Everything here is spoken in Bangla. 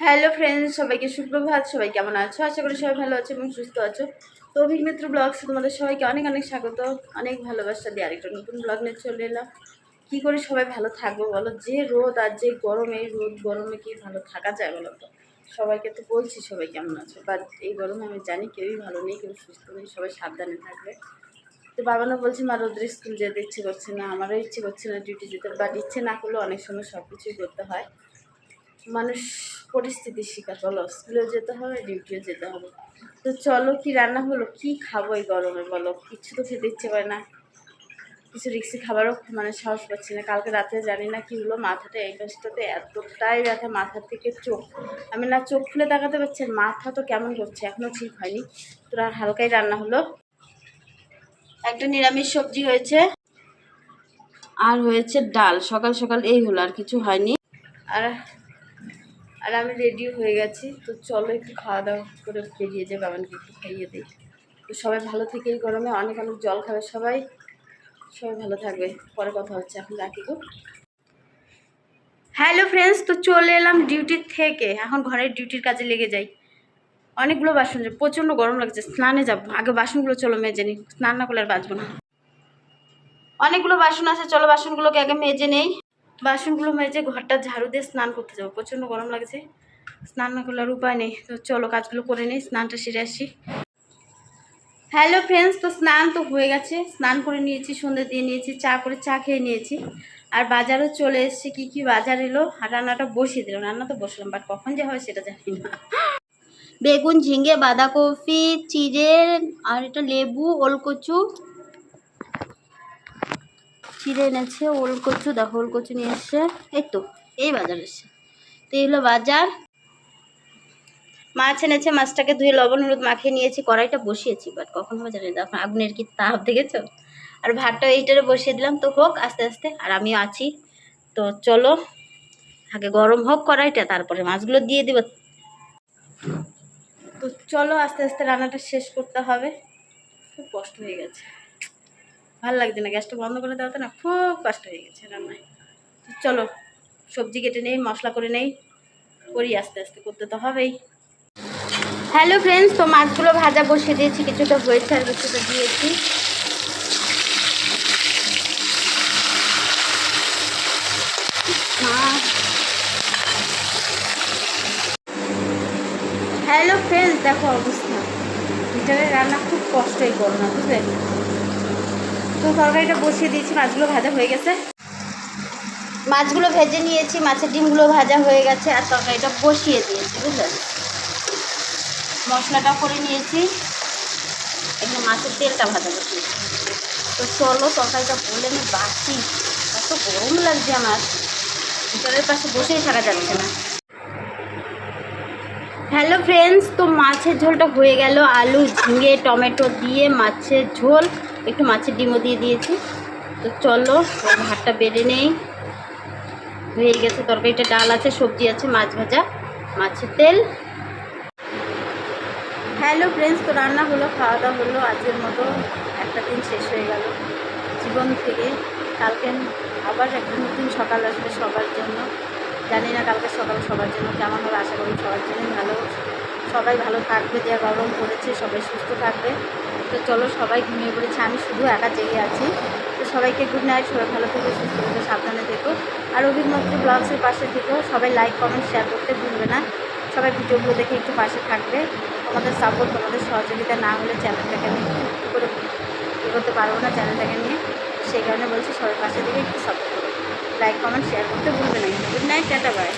হ্যালো ফ্রেন্ডস সবাইকে সুপ্রভাত, সবাই কেমন আছো? আশা করি সবাই ভালো আছো এবং সুস্থ আছো। তো অভিক মিত্র ব্লগস তোমাদের সবাইকে অনেক অনেক স্বাগত, অনেক ভালোবাসা দিয়ে আরেকটা নতুন ব্লগ নিয়ে চলে এলাম। কী করে সবাই ভালো থাকব বলো? যে রোদ আর যে গরমে, রোদ গরমে কি ভালো থাকা যায় বলো তো? সবাইকে তো বলছি সবাই কেমন আছো বাট এই গরমে আমি জানি কেউই ভালো নেই, কেউ সুস্থ নেই, সবাই সাবধানে থাকবে। তো বাবানও বলছে, মা রোদ্রের স্কুল যেতে ইচ্ছে করছে না, আমারও ইচ্ছে করছে না ডিউটি যেতে বাট ইচ্ছে না করলেও অনেক সময় সব কিছুই করতে হয়। মানুষ পরিস্থিতির শিকার। বলো স্কুলেও যেতে হবে ডিউটিও যেতে হবে। তো চলো কি রান্না হলো? কি খাব এই গরমে, বলো? কিছু তো খেতে ইচ্ছে করে না। কিছু রিক্সি খাবারও মানে সাহস পাচ্ছি না। কালকে রাতে জানি না কি হলো, মাথাটা এই পাশটাতে এতটাই ব্যথা, মাথা থেকে চোখ। আমি না চোখ খুলে তাকাতে পারছি মাথা তো কেমন করছে এখনও ঠিক হয়নি। তো আর হালকাই রান্না হলো। একটা নিরামিষ সবজি হয়েছে। আর হয়েছে ডাল। সকাল সকাল এই হলো, আর কিছু হয়নি। আর আর আমি রেডি হয়ে গেছি। তো চলো একটু খাওয়া দাওয়া করে বেরিয়ে যাই, বাবানকে একটু খাইয়ে দিই। তো সবাই ভালো থেকে এই গরমে, অনেক অনেক জল খাবে সবাই। সবাই ভালো থাকবে। পরে কথা হচ্ছে, এখন রাখি গো হ্যালো ফ্রেন্ডস তো চলে এলাম ডিউটির থেকে। এখন ঘরের ডিউটির কাজে লেগে যাই। অনেকগুলো বাসন প্রচণ্ড গরম লাগছে, স্নানে যাব। আগে বাসনগুলো চলো মেজে নিই, স্নান না করলে আর বাঁচবো না। অনেকগুলো বাসন আছে, চলো বাসনগুলোকে আগে মেজে নেই। বাসনগুলো মেজে ঘরটা ঝাড়ু দিয়ে স্নান করতে যাব। প্রচণ্ড গরম লাগছে। স্নান না করলে আর উপায় নেই। তো চলো কাজগুলো করে নিই, স্নানটা সেরে আসি। হ্যালো ফ্রেন্ডস তো স্নান তো হয়ে গেছে। স্নান করে নিয়েছি সন্ধ্যে দিয়ে নিয়েছি, চা করে চা খেয়ে নিয়েছি। আর বাজারও চলে এসেছে, কী কী বাজার এলো? আর রান্নাটা বসিয়ে দিলাম। রান্না তো বসলাম বাট কখন যে হবে সেটা জানি না। বেগুন, ঝিঙে, বাঁধাকপি, চিড়ে, আর এটা লেবু, ওলকচু। চিড়ে এনেছে, ওলকচু, দেখো ওল কচু নিয়ে এসছে। এই তো, এই বাজার এসছে। তো এই হলো বাজার। মাছ এনেছে, মাছটাকে ধুয়ে লবণ, হলুদ মাখিয়ে নিয়েছি, কড়াইটা বসিয়েছি বাট কখন হবে জানি এখন আগুনের কি তাপ দেখেছ? আর ভাতটা এইটারে বসিয়ে দিলাম, তো হোক, আস্তে আস্তে, আর আমিও আছি। তো চলো, আগে গরম হোক কড়াইটা, তারপরে মাছগুলো দিয়ে দিব। তো চলো, আস্তে আস্তে রান্নাটা শেষ করতে হবে। খুব কষ্ট হয়ে গেছে। ভালো লাগছে না, গ্যাসটা বন্ধ করে দেওয়াতে না, খুব কষ্ট হয়ে গেছে রান্নায়। চলো, সবজি কেটে নেই, মশলা করে নেই, করি আস্তে আস্তে, করতে তো হবেই। হ্যালো ফ্রেন্ডস তো মাছগুলো ভাজা বসিয়ে দিয়েছি, কিছুটা হয়েছে আর কিছুটা দিয়েছি। হ্যালো ফ্রেন্ডস দেখো অবস্থা। হিটারে রান্না খুব কষ্টই করো না, বুঝলে? তো তরকারিটা বসিয়ে দিয়েছি, মাছগুলো ভাজা হয়ে গেছে। মাছগুলো ভেজে নিয়েছি, মাছের ডিমগুলো ভাজা হয়ে গেছে আর তরকারিটা বসিয়ে দিয়েছি, বুঝলেন? মশলাটা করে নিয়েছি, এখানে মাছের তেলটা ভাজা বসিয়েছি তো চলো, তরকারিটা বলে আমি বাসি। এত গরম লাগছে আমার। হিটারের পাশে বসেই থাকা যাচ্ছে না। হ্যালো ফ্রেন্ডস, তো মাছের ঝোলটা হয়ে গেল। আলু, ঝিঙে, টমেটো দিয়ে মাছের ঝোল। একটু মাছের ডিমও দিয়ে দিয়েছি। তো চলো ভাতটা বেড়ে নেই। হয়ে গেছে তরকারিটা ডাল আছে, সবজি আছে, মাছ ভাজা, মাছের তেল। হ্যালো ফ্রেন্ডস তো রান্না হলো খাওয়া দাওয়া হলো, আজকের মতো একটা দিন শেষ হয়ে গেল। জীবন থেকে কালকে আবার একটা নতুন সকাল আসবে সবার জন্য। জানি না কালকে সকাল সবার জন্য কেমন হবে, আশা করি সবার জন্যই ভালো। সবাই ভালো থাকবে যা গরম পড়েছে, সবাই সুস্থ থাকবে। তো চলো সবাই ঘুমিয়ে পড়েছে, আমি শুধু একা জেগে আছি। তো সবাইকে গুড নাইট সবাই ভালো থেকো, সুস্থ থেকো, সাবধানে থেকো। আর অভিজ্ঞত্র ব্লগসের পাশে থেকেও সবাই লাইক কমেন্ট শেয়ার করতে ভুলবে না। সবাই ভিডিওগুলো দেখে একটু পাশে থাকবে। তোমাদের সাপোর্ট তোমাদের সহযোগিতা না হলে চ্যানেলটাকে আমি করে করতে পারব না চ্যানেলটাকে নিয়ে। সেই কারণে বলছি সবাই পাশে থেকে একটু সাপোর্ট করো। লাইক কমেন্ট শেয়ার করতে ভুলবে না গুড নাইট টাটা বাই